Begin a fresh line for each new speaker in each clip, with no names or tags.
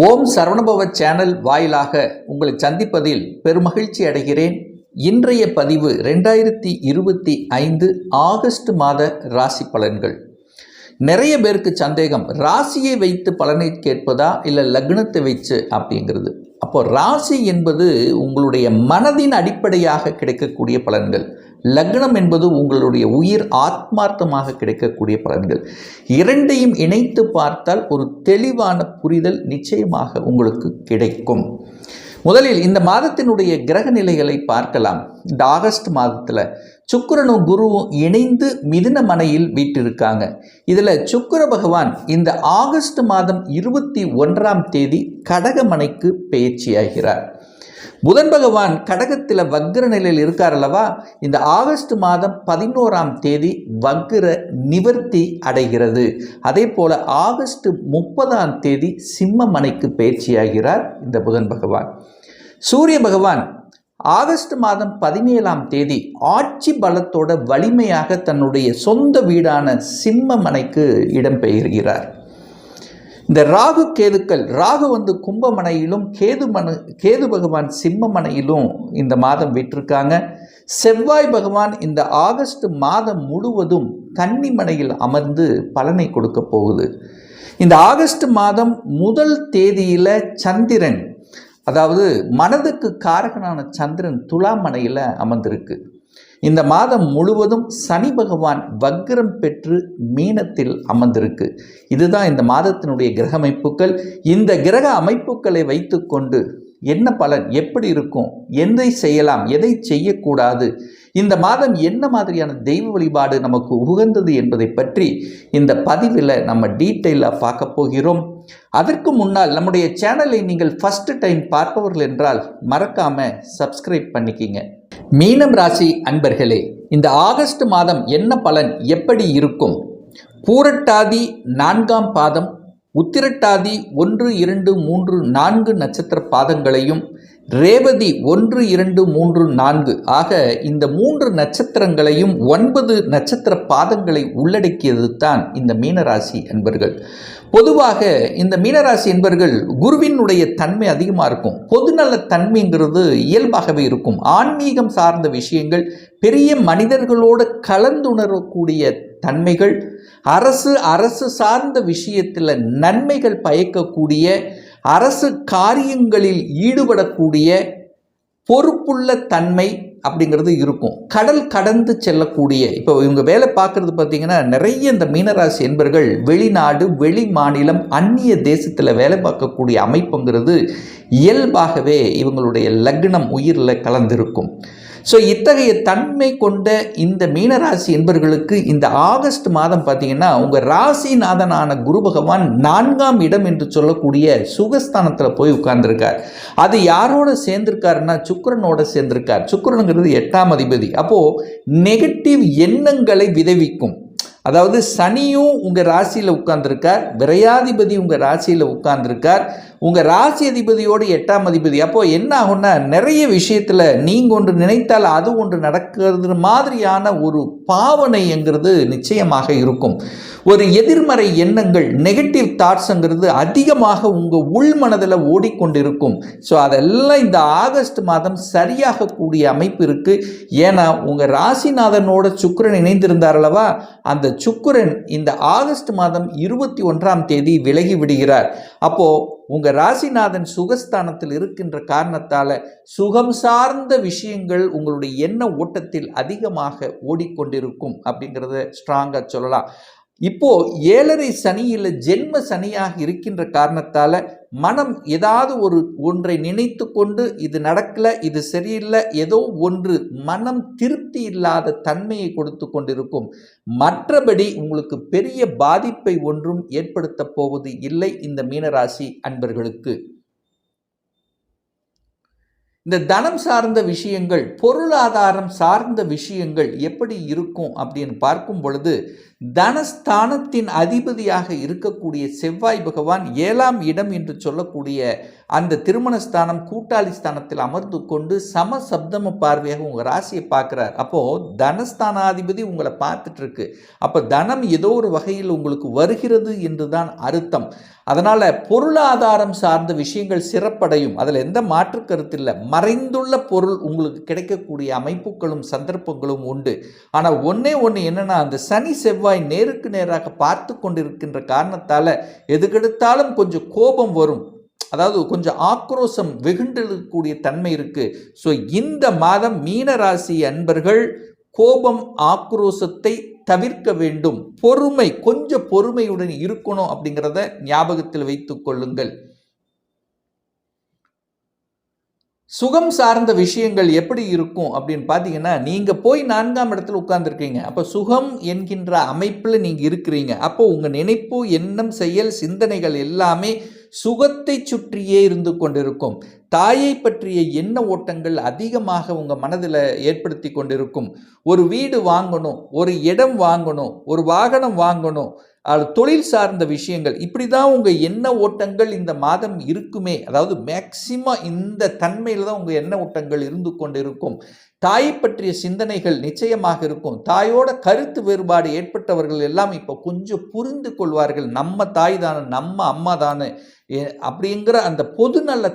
ஓம் Saravanabhava channel வாயிலாக உங்களை சந்திப்பதில் பெருமகிழ்ச்சி அடைகிறேன். இன்றைய பதிவு ரெண்டாயிரத்தி இருபத்தி ஐந்து ஆகஸ்ட் மாத ராசி பலன்கள். நிறைய பேருக்கு சந்தேகம் ராசியை வைத்து பலனை கேட்பதா இல்லை லக்னத்தை வச்சு அப்படிங்கிறது. அப்போ ராசி என்பது உங்களுடைய மனதின் அடிப்படையாக கிடைக்கக்கூடிய பலன்கள். லக்னம் என்பது உங்களுடைய உயிர் ஆத்மார்த்தமாக கிடைக்கக்கூடிய பலன்கள். இரண்டையும் இணைத்து பார்த்தால் ஒரு தெளிவான புரிதல் நிச்சயமாக உங்களுக்கு கிடைக்கும். முதலில் இந்த மாதத்தினுடைய கிரக நிலைகளை பார்க்கலாம். இந்த ஆகஸ்ட் மாதத்தில் சுக்கிரனும் குருவும் இணைந்து மிதுன மனையில் வீட்டிருக்காங்க இதில் சுக்கிர பகவான் இந்த ஆகஸ்ட் மாதம் இருபத்தி ஒன்றாம் தேதி கடகமனைக்கு பயிற்சியாகிறார் புதன் பகவான் கடகத்தில் வக்ர நிலையில் இருக்கார் அல்லவா? இந்த ஆகஸ்ட் மாதம் பதினோராம் தேதி வக்ர நிவர்த்தி அடைகிறது. அதே போல் ஆகஸ்ட் முப்பதாம் தேதி சிம்ம மனைக்கு பயிற்சியாகிறார் இந்த புதன் பகவான். சூரிய பகவான் ஆகஸ்ட் மாதம் பதினேழாம் தேதி ஆட்சி பலத்தோட வலிமையாக தன்னுடைய சொந்த வீடான சிம்மமனைக்கு இடம்பெயர்கிறார் இந்த ராகு கேதுக்கள் ராகு வந்து கும்பமனையிலும் கேது மனு கேது பகவான் சிம்மமனையிலும் இந்த மாதம் விட்டிருக்காங்க. செவ்வாய் பகவான் இந்த ஆகஸ்ட் மாதம் முழுவதும் கன்னிமனையில் அமர்ந்து பலனை கொடுக்க போகுது. இந்த ஆகஸ்ட் மாதம் முதல் தேதியில் சந்திரன் அதாவது மனதுக்கு காரகனான சந்திரன் துலாமனையில் அமர்ந்திருக்கு. இந்த மாதம் முழுவதும் சனி பகவான் வக்ரம் பெற்று மீனத்தில் அமர்ந்திருக்கு. இதுதான் இந்த மாதத்தினுடைய கிரக அமைப்புகள் இந்த கிரக அமைப்புகளை வைத்துக்கொண்டு என்ன பலன்? எப்படி இருக்கும்? எதை செய்யலாம்? எதை செய்யக்கூடாது? இந்த மாதம் என்ன மாதிரியான தெய்வ வழிபாடு நமக்கு உகந்தது என்பதை பற்றி இந்த பதிவில் நம்ம டீட்டெயிலாக பார்க்க போகிறோம். அதற்கு முன்னால் நம்முடைய சேனலை நீங்கள் ஃபஸ்ட்டு டைம் பார்ப்பவர்கள் என்றால் மறக்காமல் சப்ஸ்கிரைப் பண்ணிக்கிங்க. மீனம் ராசி அன்பர்களே இந்த ஆகஸ்ட் மாதம் என்ன பலன்? எப்படி இருக்கும்? பூரட்டாதி நான்காம் பாதம் உத்திரட்டாதி ஒன்று இரண்டு மூன்று நான்கு நட்சத்திர பாதங்களையும் ரேவதி ஒன்று இரண்டு மூன்று நான்கு ஆக இந்த மூன்று நட்சத்திரங்களையும் ஒன்பது நட்சத்திர பாதங்களை உள்ளடக்கியது தான் இந்த மீனராசி என்பர்கள். பொதுவாக இந்த மீனராசி என்பர்கள் குருவினுடைய தன்மை அதிகமாக இருக்கும். பொதுநல தன்மைங்கிறது இயல்பாகவே இருக்கும். ஆன்மீகம் சார்ந்த விஷயங்கள் பெரிய மனிதர்களோடு கலந்துணரக்கூடிய தன்மைகள் அரசு அரசு சார்ந்த விஷயத்தில் நன்மைகள் பயக்கக்கூடிய அரசு காரியங்களில் ஈடுபடக்கூடிய பொறுப்புள்ள தன்மை அப்படிங்கிறது இருக்கும். கடல் கடந்து செல்லக்கூடிய இப்போ இவங்க வேலை பார்க்குறது பார்த்திங்கன்னா நிறைய இந்த மீனராசி என்பர்கள் வெளிநாடு வெளி மாநிலம் அந்நிய தேசத்தில் வேலை பார்க்கக்கூடிய அமைப்புங்கிறது இயல்பாகவே இவங்களுடைய லக்னம் உயிரில் கலந்திருக்கும். ஸோ இத்தகைய தன்மை கொண்ட இந்த மீனராசி என்பர்களுக்கு இந்த ஆகஸ்ட் மாதம் பார்த்தீங்கன்னா உங்கள் ராசிநாதனான குரு பகவான் நான்காம் இடம் என்று சொல்லக்கூடிய சுகஸ்தானத்தில் போய் உட்கார்ந்துருக்கார். அது யாரோட சேர்ந்திருக்காருன்னா சுக்கரனோட சேர்ந்திருக்கார். சுக்கரனுங்கிறது எட்டாம் அதிபதி. அப்போது நெகட்டிவ் எண்ணங்களை விதைவிக்கும். அதாவது சனியும் உங்கள் ராசியில் உட்கார்ந்துருக்கார். விரையாதிபதி உங்கள் ராசியில் உட்கார்ந்துருக்கார். உங்கள் ராசி அதிபதியோடு எட்டாம் அதிபதி. அப்போது என்ன ஆகும்னா நிறைய விஷயத்தில் நீங்கள் ஒன்று நினைத்தால் அது ஒன்று நடக்கிறது மாதிரியான ஒரு பாவனைங்கிறது நிச்சயமாக இருக்கும். ஒரு எதிர்மறை எண்ணங்கள் நெகட்டிவ் தாட்ஸுங்கிறது அதிகமாக உங்கள் உள் மனதில் ஓடிக்கொண்டிருக்கும். ஸோ அதெல்லாம் இந்த ஆகஸ்ட் மாதம் சரியாகக்கூடிய அமைப்பு இருக்குது ஏன்னா உங்கள் ராசிநாதனோட சுக்கரன் இணைந்திருந்தார் அல்லவா? அந்த சுக்கரன் இந்த ஆகஸ்ட் மாதம் இருபத்தி ஒன்றாம் தேதி விலகி விடுகிறார். அப்போது உங்கள் ராசிநாதன் சுகஸ்தானத்தில் இருக்கின்ற காரணத்தால் சுகம் சார்ந்த விஷயங்கள் உங்களுடைய எண்ண ஓட்டத்தில் அதிகமாக ஓடிக்கொண்டிருக்கும் அப்படிங்கிறத ஸ்ட்ராங்காக சொல்லலாம். இப்போ ஏழரை சனியில் ஜென்ம சனியாக இருக்கின்ற காரணத்தால் மனம் ஏதாவது ஒரு ஒன்றை நினைத்து கொண்டு இது நடக்கல இது சரியில்லை ஏதோ ஒன்று மனம் திருப்தி இல்லாத தன்மையை கொடுத்து கொண்டிருக்கும். மற்றபடி உங்களுக்கு பெரிய பாதிப்பை ஒன்றும் ஏற்படுத்த போவது இல்லை இந்த மீனராசி அன்பர்களுக்கு. இந்த தனம் சார்ந்த விஷயங்கள் பொருளாதாரம் சார்ந்த விஷயங்கள் எப்படி இருக்கும் அப்படின்னு பார்க்கும் பொழுது தனஸ்தானத்தின் அதிபதியாக இருக்கக்கூடிய செவ்வாய் பகவான் ஏழாம் இடம் என்று சொல்லக்கூடிய அந்த திருமணஸ்தானம் கூட்டாளி ஸ்தானத்தில் அமர்ந்து கொண்டு சம சப்தம பார்வையாக உங்கள் ராசியை பார்க்குறார். அப்போது தனஸ்தானாதிபதி உங்களை பார்த்துட்ருக்கு. அப்போ தனம் ஏதோ ஒரு வகையில் உங்களுக்கு வருகிறது என்று தான் அர்த்தம். அதனால் பொருளாதாரம் சார்ந்த விஷயங்கள் சிறப்படையும். அதில் எந்த மாற்று கருத்து இல்லை. மறைந்துள்ள பொருள் உங்களுக்கு கிடைக்கக்கூடிய அமைப்புகளும் சந்தர்ப்பங்களும் உண்டு. ஆனால் ஒன்றே ஒன்று என்னென்னா அந்த சனி செவ்வாய் நேருக்கு நேராக பார்த்து கொண்டிருக்கின்ற காரணத்தால் எதுக்கெடுத்தாலும் கொஞ்சம் கோபம் வரும். அதாவது கொஞ்சம் ஆக்ரோஷம் வெகுண்டெழுக்கக்கூடிய தன்மை இருக்குது ஸோ இந்த மாதம் மீன ராசி அன்பர்கள் கோபம் ஆக்ரோஷத்தை தவிர்க்க வேண்டும். பொறுமை கொஞ்சம் பொறுமையுடன் இருக்கணும் அப்படிங்கிறத ஞாபகத்தில் வைத்துக் கொள்ளுங்கள். சுகம் சார்ந்த விஷயங்கள் எப்படி இருக்கும் அப்படின்னு பார்த்தீங்கன்னா நீங்கள் போய் நான்காம் இடத்துல உட்கார்ந்துருக்கீங்க. அப்போ சுகம் என்கின்ற அமைப்பில் நீங்கள் இருக்கிறீங்க. அப்போ உங்கள் நினைப்பு எண்ணம் செயல் சிந்தனைகள் எல்லாமே சுகத்தை சுற்றியே இருந்து கொண்டிருக்கும். தாயை பற்றிய எண்ண ஓட்டங்கள் அதிகமாக உங்கள் மனதில் ஏற்படுத்தி கொண்டிருக்கும். ஒரு வீடு வாங்கணும் ஒரு இடம் வாங்கணும் ஒரு வாகனம் வாங்கணும் அது தொழில் சார்ந்த விஷயங்கள். இப்படி தான் உங்கள் எண்ண ஓட்டங்கள் இந்த மாதம் இருக்குமே. அதாவது மேக்சிமம் இந்த தன்மையில் தான் உங்கள் எண்ண ஓட்டங்கள் இருந்து கொண்டு இருக்கும் தாயை பற்றிய சிந்தனைகள் நிச்சயமாக இருக்கும். தாயோட கருத்து வேறுபாடு ஏற்பட்டவர்கள் எல்லாம் இப்போ கொஞ்சம் புரிந்து கொள்வார்கள். நம்ம தாய் தானே நம்ம அம்மா தானே அப்படிங்கிற அந்த பொதுநல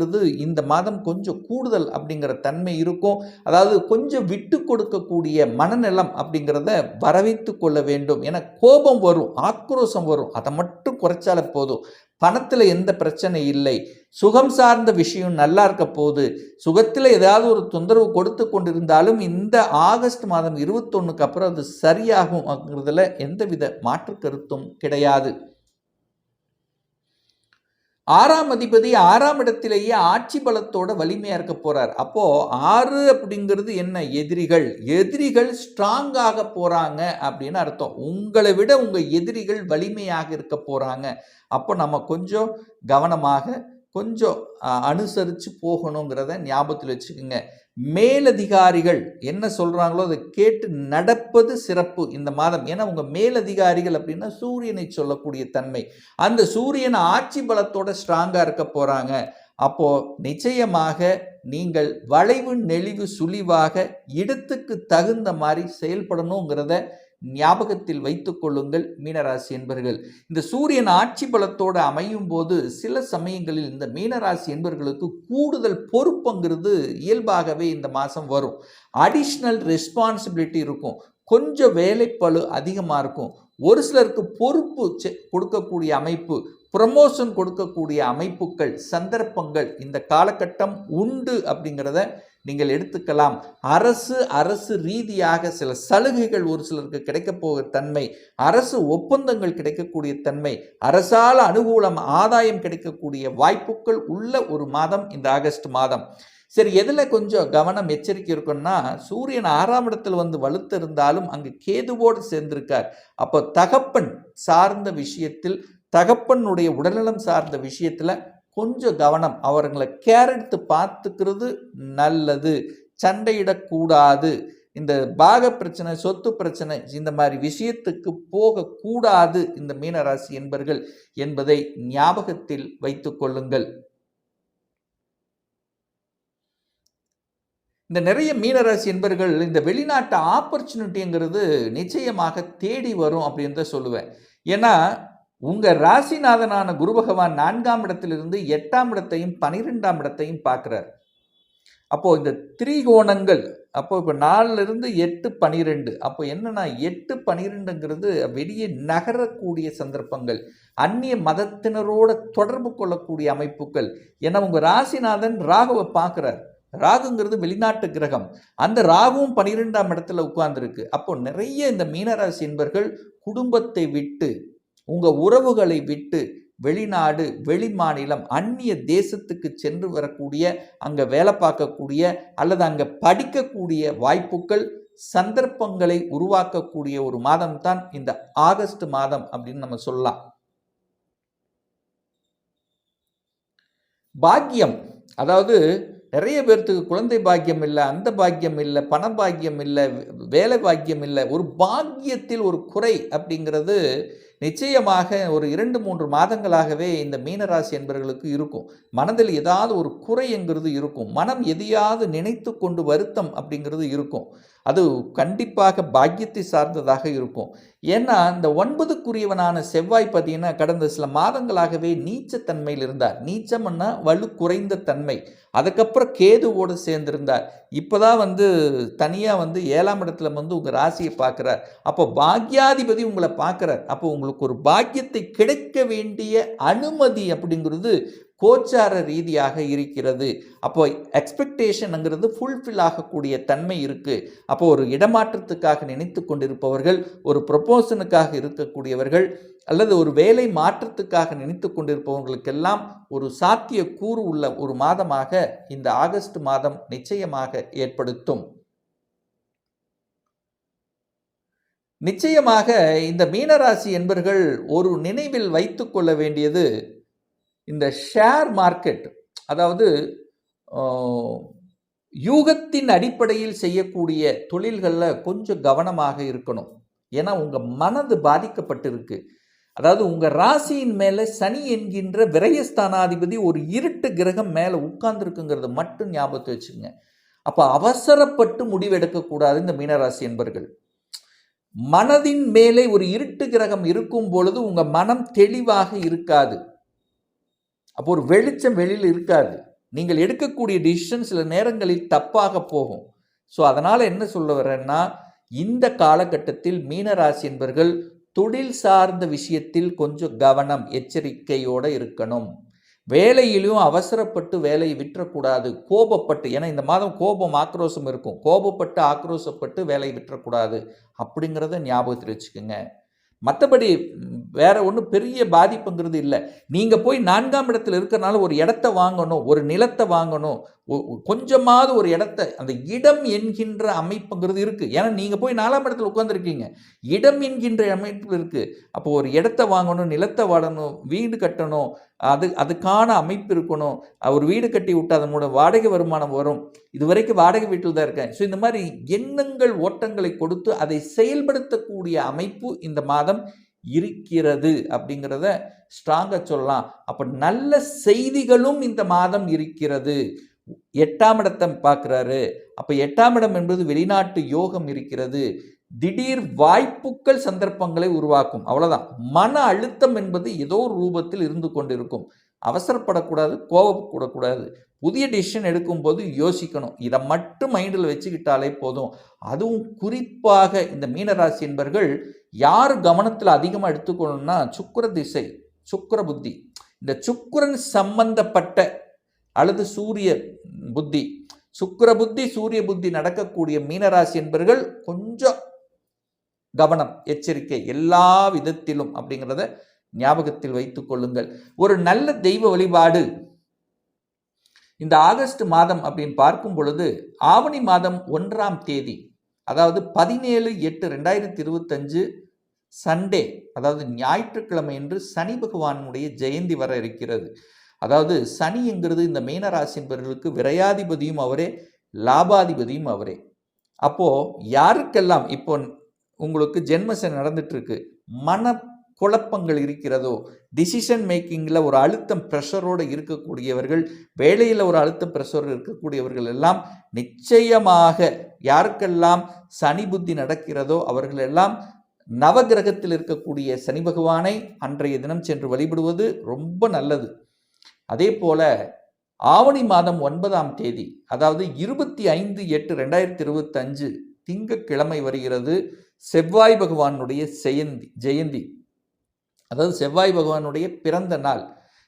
அப்படிங்கிறது இந்த மாதம் கொஞ்சம் கூடுதல் அப்படிங்கிற தன்மை இருக்கும். அதாவது கொஞ்சம் விட்டு கொடுக்கக்கூடிய மனநலம் அப்படிங்கிறத வரவைத்து கொள்ள வேண்டும். என கோபம் வரும் ஆக்ரோஷம் வரும். அதை மட்டும் குறைச்சால போதும். பணத்தில் எந்த பிரச்சனை இல்லை. சுகம் சார்ந்த விஷயம் நல்லா இருக்க போகுது. சுகத்தில் ஏதாவது ஒரு தொந்தரவு கொடுத்து கொண்டிருந்தாலும் இந்த ஆகஸ்ட் மாதம் இருபத்தொன்னுக்கு அப்புறம் அது சரியாகும் அப்படிங்கிறதுல எந்தவித மாற்று கருத்தும் கிடையாது. ஆறாம் அதிபதி ஆறாம் இடத்திலேயே ஆட்சி பலத்தோட வலிமையா இருக்க போறார். அப்போ ஆறு அப்படிங்கிறது என்ன? எதிரிகள். எதிரிகள் ஸ்ட்ராங்காக போறாங்க அப்படின்னு அர்த்தம். உங்களை விட உங்க எதிரிகள் வலிமையாக இருக்க போறாங்க. அப்போ நம்ம கொஞ்சம் கவனமாக கொஞ்சம் அனுசரித்து போகணுங்கிறத ஞாபகத்தில் வச்சுக்கோங்க. மேலதிகாரிகள் என்ன சொல்கிறாங்களோ அதை கேட்டு நடப்பது சிறப்பு இந்த மாதம். ஏன்னா உங்கள் மேலதிகாரிகள் அப்படின்னா சூரியனை சொல்லக்கூடிய தன்மை. அந்த சூரியன் ஆட்சி பலத்தோட ஸ்ட்ராங்காக இருக்க போகிறாங்க அப்போது நிச்சயமாக நீங்கள் வளைவு நெளிவு சுழிவாக இடத்துக்கு தகுந்த மாதிரி செயல்படணுங்கிறத ஞாபகத்தில் வைத்து கொள்ளுங்கள் மீனராசி என்பர்கள். இந்த சூரியன் ஆட்சி பலத்தோடு அமையும் போது சில சமயங்களில் இந்த மீனராசி என்பர்களுக்கு கூடுதல் பொறுப்புங்கிறது இயல்பாகவே இந்த மாதம் வரும். அடிஷ்னல் ரெஸ்பான்சிபிலிட்டி இருக்கும். கொஞ்சம் வேலைப்பழு அதிகமாக இருக்கும். ஒரு சிலருக்கு பொறுப்பு கொடுக்கக்கூடிய அமைப்பு ப்ரமோஷன் கொடுக்கக்கூடிய அமைப்புகள் சந்தர்ப்பங்கள் இந்த காலகட்டம் உண்டு அப்படிங்கிறத நீங்கள் எடுத்துக்கலாம். அரசு அரசு ரீதியாக சில சலுகைகள் ஒரு சிலருக்கு கிடைக்கப் போகிற தன்மை அரசு ஒப்பந்தங்கள் கிடைக்கக்கூடிய தன்மை அரசால் அனுகூலம் ஆதாயம் கிடைக்கக்கூடிய வாய்ப்புகள் உள்ள ஒரு மாதம் இந்த ஆகஸ்ட் மாதம். சரி எதில் கொஞ்சம் கவனம் எச்சரிக்கை இருக்குன்னா சூரியன் ஆறாம் இடத்தில் வந்து வலுத்து இருந்தாலும் அங்கு கேதுவோடு சேர்ந்திருக்கார். அப்போ தகப்பன் சார்ந்த விஷயத்தில் தகப்பனுடைய உடல்நலம் சார்ந்த விஷயத்தில் கொஞ்சம் கவனம். அவர்களை கேர் எடுத்து பார்த்துக்கிறது நல்லது. சண்டையிடக்கூடாது. இந்த பாக பிரச்சனை சொத்து பிரச்சனை இந்த மாதிரி விஷயத்துக்கு போகக்கூடாது இந்த மீனராசி என்பர்கள் என்பதை ஞாபகத்தில் வைத்து கொள்ளுங்கள். இந்த நிறைய மீனராசி என்பர்கள் இந்த வெளிநாட்டு ஆப்பர்ச்சுனிட்டிங்கிறது நிச்சயமாக தேடி வரும் அப்படின்னு தான் சொல்லுவேன். ஏன்னா உங்கள் ராசிநாதனான குரு பகவான் நான்காம் இடத்திலிருந்து எட்டாம் இடத்தையும் பனிரெண்டாம் இடத்தையும் பார்க்குறார். அப்போது இந்த திரிகோணங்கள் அப்போ இப்போ நாலுலேருந்து எட்டு பனிரெண்டு. அப்போ என்னென்னா எட்டு பனிரெண்டுங்கிறது வெளியே நகரக்கூடிய சந்தர்ப்பங்கள். அந்நிய மதத்தினரோட தொடர்பு கொள்ளக்கூடிய அமைப்புகள். ஏன்னா உங்கள் ராசிநாதன் ராகுவை பார்க்குறார். ராகுங்கிறது வெளிநாட்டு கிரகம். அந்த ராகுவும் பனிரெண்டாம் இடத்துல உட்கார்ந்துருக்கு. அப்போ நிறைய இந்த மீனராசி என்பர்கள் குடும்பத்தை விட்டு உங்கள் உறவுகளை விட்டு வெளிநாடு வெளி மாநிலம் அந்நிய தேசத்துக்கு சென்று வரக்கூடிய அங்கே வேலை பார்க்கக்கூடிய அல்லது அங்கே படிக்கக்கூடிய வாய்ப்புகள் சந்தர்ப்பங்களை உருவாக்கக்கூடிய ஒரு மாதம் தான் இந்த ஆகஸ்ட் மாதம் அப்படின்னு நம்ம சொல்லலாம். பாக்கியம். அதாவது நிறைய பேர்த்துக்கு குழந்தை பாக்கியம் இல்லை அந்த பாக்கியம் இல்லை பண பாக்கியம் இல்லை வேலை பாக்கியம் இல்லை. ஒரு பாக்கியத்தில் ஒரு குறை அப்படிங்கிறது நிச்சயமாக ஒரு இரண்டு மூன்று மாதங்களாகவே இந்த மீனராசி என்பவர்களுக்கு இருக்கும். மனதில் ஏதாவது ஒரு குறை என்கிறது இருக்கும். மனம் எதையாவது நினைத்து கொண்டு வருத்தம் அப்படிங்கிறது இருக்கும். அது கண்டிப்பாக பாக்கியத்தை சார்ந்ததாக இருக்கும். ஏன்னா இந்த ஒன்பதுக்குரியவனான செவ்வாய் பார்த்தீங்கன்னா கடந்த சில மாதங்களாகவே நீச்சத்தன்மையில் இருந்தார். நீச்சம்னா வலு குறைந்த தன்மை. அதுக்கப்புறம் கேதுவோடு சேர்ந்திருந்தார். இப்போதான் வந்து தனியாக வந்து ஏழாம் இடத்துல வந்து உங்கள் ராசியை பார்க்குறார். அப்போ பாக்யாதிபதி உங்களை பார்க்குறார். அப்போ உங்களுக்கு ஒரு பாக்கியத்தை கிடைக்க வேண்டிய அனுமதி அப்படிங்கிறது கோச்சார ரீதியாக இருக்கிறது. அப்போ எக்ஸ்பெக்டேஷனுங்கிறது ஃபுல்ஃபில் ஆகக்கூடிய தன்மை இருக்குது அப்போ ஒரு இடமாற்றத்துக்காக நினைத்து கொண்டிருப்பவர்கள் ஒரு ப்ரொப்போசனுக்காக இருக்கக்கூடியவர்கள் அல்லது ஒரு வேலை மாற்றத்துக்காக நினைத்து கொண்டிருப்பவர்களுக்கெல்லாம் ஒரு சாத்திய கூறு உள்ள ஒரு மாதமாக இந்த ஆகஸ்ட் மாதம் நிச்சயமாக ஏற்படுத்தும். நிச்சயமாக இந்த மீனராசி என்பர்கள் ஒரு நினைவில் வைத்து கொள்ள வேண்டியது இந்த ஷேர் மார்க்கெட் அதாவது யூகத்தின் அடிப்படையில் செய்யக்கூடிய தொழில்களில் கொஞ்சம் கவனமாக இருக்கணும். ஏன்னா உங்கள் மனது பாதிக்கப்பட்டிருக்கு. அதாவது உங்கள் ராசியின் மேலே சனி என்கின்ற விரயஸ்தானாதிபதி ஒரு இருட்டு கிரகம் மேலே உட்கார்ந்துருக்குங்கிறது மட்டும் ஞாபகத்தை வச்சுங்க அப்போ அவசரப்பட்டு முடிவெடுக்கக்கூடாது இந்த மீனராசி என்பர்கள். மனதின் மேலே ஒரு இருட்டு கிரகம் இருக்கும் பொழுது உங்கள் மனம் தெளிவாக இருக்காது. அப்போ ஒரு வெளிச்சம் வெளியில் இருக்காது. நீங்கள் எடுக்கக்கூடிய டிசிஷன் சில நேரங்களில் தப்பாக போகும். ஸோ அதனால் என்ன சொல்ல வரேன்னா இந்த காலகட்டத்தில் மீனராசி என்பர்கள் தொழில் சார்ந்த விஷயத்தில் கொஞ்சம் கவனம் எச்சரிக்கையோடு இருக்கணும். வேலையிலும் அவசரப்பட்டு வேலையை விட்டுறக்கூடாது கோபப்பட்டு. ஏன்னா இந்த மாதம் கோபம் ஆக்ரோஷம் இருக்கும். கோபப்பட்டு ஆக்ரோஷப்பட்டு வேலையை விட்டுறக்கூடாது அப்படிங்கிறத ஞாபகத்தில் வச்சுக்கோங்க. மற்றபடி வேற ஒன்றும் பெரிய பாதிப்புங்கிறது இல்லை. நீங்கள் போய் நான்காம் இடத்துல இருக்கிறனால ஒரு இடத்த வாங்கணும் ஒரு நிலத்தை வாங்கணும் கொஞ்சமாவது ஒரு இடத்த அந்த இடம் என்கின்ற அமைப்புங்கிறது இருக்குது ஏன்னா நீங்கள் போய் நாலாம் இடத்துல உட்காந்துருக்கீங்க இடம் என்கின்ற அமைப்பு இருக்குது அப்போ ஒரு இடத்த வாங்கணும் நிலத்தை வாடணும் வீடு கட்டணும் அது அதுக்கான அமைப்பு இருக்கணும். ஒரு வீடு கட்டி விட்டு அதன் மூலம் வாடகை வருமானம் வரும். இது வரைக்கும் வாடகை வீட்டில் தான் இருக்கேன். ஸோ இந்த மாதிரி எண்ணங்கள் ஓட்டங்களை கொடுத்து அதை செயல்படுத்தக்கூடிய அமைப்பு இந்த மாதம் இருக்கிறது அப்படிங்கிறத ஸ்ட்ராங்காக சொல்லலாம். அப்போ நல்ல செய்திகளும் இந்த மாதம் இருக்கிறது. எட்டாம் இடத்தை பார்க்குறாரு. அப்போ எட்டாம் இடம் என்பது வெளிநாட்டு யோகம் இருக்கிறது. திடீர் வாய்ப்புகள் சந்தர்ப்பங்களை உருவாக்கும். அவ்வளோதான் மன அழுத்தம் என்பது ஏதோ ரூபத்தில் இருந்து கொண்டிருக்கும். அவசரப்படக்கூடாது கோவப்படக்கூடாது புதிய டிசிஷன் எடுக்கும்போது யோசிக்கணும். இதை மட்டும் மைண்டில் வச்சுக்கிட்டாலே போதும். அதுவும் குறிப்பாக இந்த மீனராசி என்பர்கள் யார் கவனத்தில் அதிகமாக எடுத்துக்கணும்னா சுக்கர திசை சுக்கர புத்தி. இந்த சுக்கரன் சம்பந்தப்பட்ட அல்லது சூரிய புத்தி. சுக்கர புத்தி சூரிய புத்தி நடக்கக்கூடிய மீனராசி என்பர்கள் கொஞ்சம் கவனம் எச்சரிக்கை எல்லா விதத்திலும் அப்படிங்கிறத ஞாபகத்தில் வைத்துக் கொள்ளுங்கள். ஒரு நல்ல தெய்வ வழிபாடு. இந்த ஆகஸ்ட் மாதம் அப்படின்னு பார்க்கும் பொழுது ஆவணி மாதம் ஒன்றாம் தேதி அதாவது பதினேழு எட்டு ரெண்டாயிரத்தி இருபத்தஞ்சு சண்டே அதாவது ஞாயிற்றுக்கிழமை என்று சனி பகவானுடைய ஜெயந்தி வர இருக்கிறது. அதாவது சனிங்கிறது இந்த மீனராசி என்பவர்களுக்கு விரையாதிபதியும் அவரே லாபாதிபதியும் அவரே. அப்போது யாருக்கெல்லாம் இப்போ உங்களுக்கு ஜென்மசன் நடந்துட்டுருக்கு மன குழப்பங்கள் இருக்கிறதோ டிசிஷன் மேக்கிங்கில் ஒரு அழுத்தம் ப்ரெஷரோடு இருக்கக்கூடியவர்கள் வேலையில் ஒரு அழுத்தம் ப்ரெஷர் இருக்கக்கூடியவர்கள் எல்லாம் நிச்சயமாக யாருக்கெல்லாம் சனி புத்தி நடக்கிறதோ அவர்களெல்லாம் நவகிரகத்தில் இருக்கக்கூடிய சனி பகவானை அன்றைய தினம் சென்று வழிபடுவது ரொம்ப நல்லது. அதே போல ஆவணி மாதம் ஒன்பதாம் தேதி அதாவது இருபத்தி ஐந்து எட்டு ரெண்டாயிரத்தி இருபத்தஞ்சு திங்கக்கிழமை வருகிறது செவ்வாய் பகவானுடைய ஜெயந்தி ஜெயந்தி. அதாவது செவ்வாய் பகவானுடைய பிறந்த நாள்.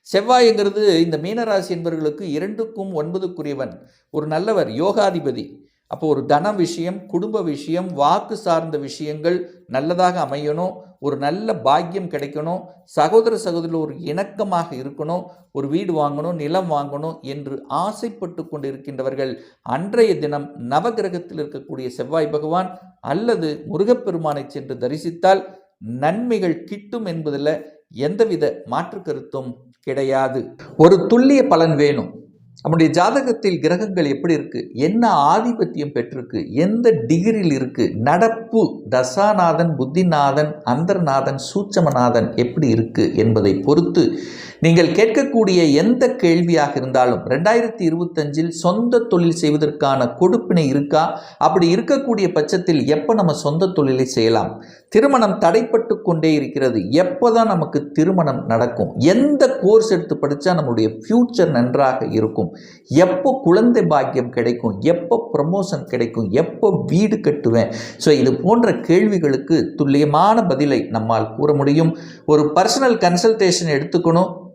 செவ்வாய்ங்கிறது இந்த மீனராசி என்பவர்களுக்கு இரண்டுக்கும் ஒன்பதுக்குரியவன். ஒரு நல்லவர் யோகாதிபதி. அப்போ ஒரு தன விஷயம் குடும்ப விஷயம் வாக்கு சார்ந்த விஷயங்கள் நல்லதாக அமையணும். ஒரு நல்ல பாக்கியம் கிடைக்கணும். சகோதர சகோதரில் ஒரு இணக்கமாக இருக்கணும். ஒரு வீடு வாங்கணும் நிலம் வாங்கணும் என்று ஆசைப்பட்டு கொண்டு இருக்கின்றவர்கள் அன்றைய தினம் நவகிரகத்தில் இருக்கக்கூடிய செவ்வாய் பகவான் அல்லது முருகப்பெருமானை சென்று தரிசித்தால் நன்மைகள் கிட்டும் என்பதில் எந்தவித மாற்று கருத்தும் கிடையாது. ஒரு துல்லிய பலன் வேணும். நம்முடைய ஜாதகத்தில் கிரகங்கள் எப்படி இருக்குது என்ன ஆதிபத்தியம் பெற்றிருக்கு? எந்த டிகிரியில் இருக்குது நடப்பு தசாநாதன் புத்திநாதன் அந்தர்நாதன் சூட்சமநாதன் எப்படி இருக்குது என்பதை பொறுத்து நீங்கள் கேட்கக்கூடிய எந்த கேள்வியாக இருந்தாலும் ரெண்டாயிரத்தி இருபத்தஞ்சில் சொந்த தொழில் செய்வதற்கான கொடுப்பினை இருக்கா? அப்படி இருக்கக்கூடிய பட்சத்தில் எப்போ நம்ம சொந்த தொழிலை செய்யலாம்? திருமணம் தடைப்பட்டு கொண்டே இருக்கிறது. எப்போ தான் நமக்கு திருமணம் நடக்கும்? எந்த கோர்ஸ் எடுத்து படித்தா நம்மளுடைய ஃப்யூச்சர் நன்றாக இருக்கும்? எப்போ குழந்தை பாக்கியம் கிடைக்கும் எப்போ ப்ரமோஷன் கிடைக்கும் எப்போ வீடு கட்டுவேன்? ஸோ இது போன்ற கேள்விகளுக்கு துல்லியமான பதிலை நம்மால் கூற முடியும். ஒரு பர்சனல் கன்சல்டேஷன் எடுத்துக்கணும்.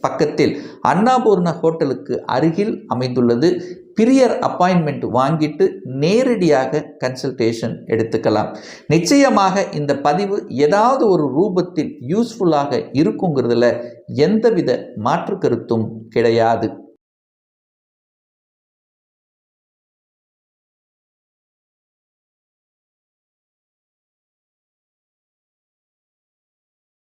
பக்கத்தில் அன்னபூர்ண ஹோட்டலுக்கு அருகில் அமைந்துள்ளது. பிரியர் அப்பாயின்மெண்ட் வாங்கிட்டு நேரடியாக கன்சல்டேஷன் எடுத்துக்கலாம். நிச்சயமாக இந்த பதிவு ஏதாவது ஒரு ரூபத்தில் யூஸ்ஃபுல்லாக இருக்குங்கிறதுல எந்தவித மாற்று கருத்தும் கிடையாது.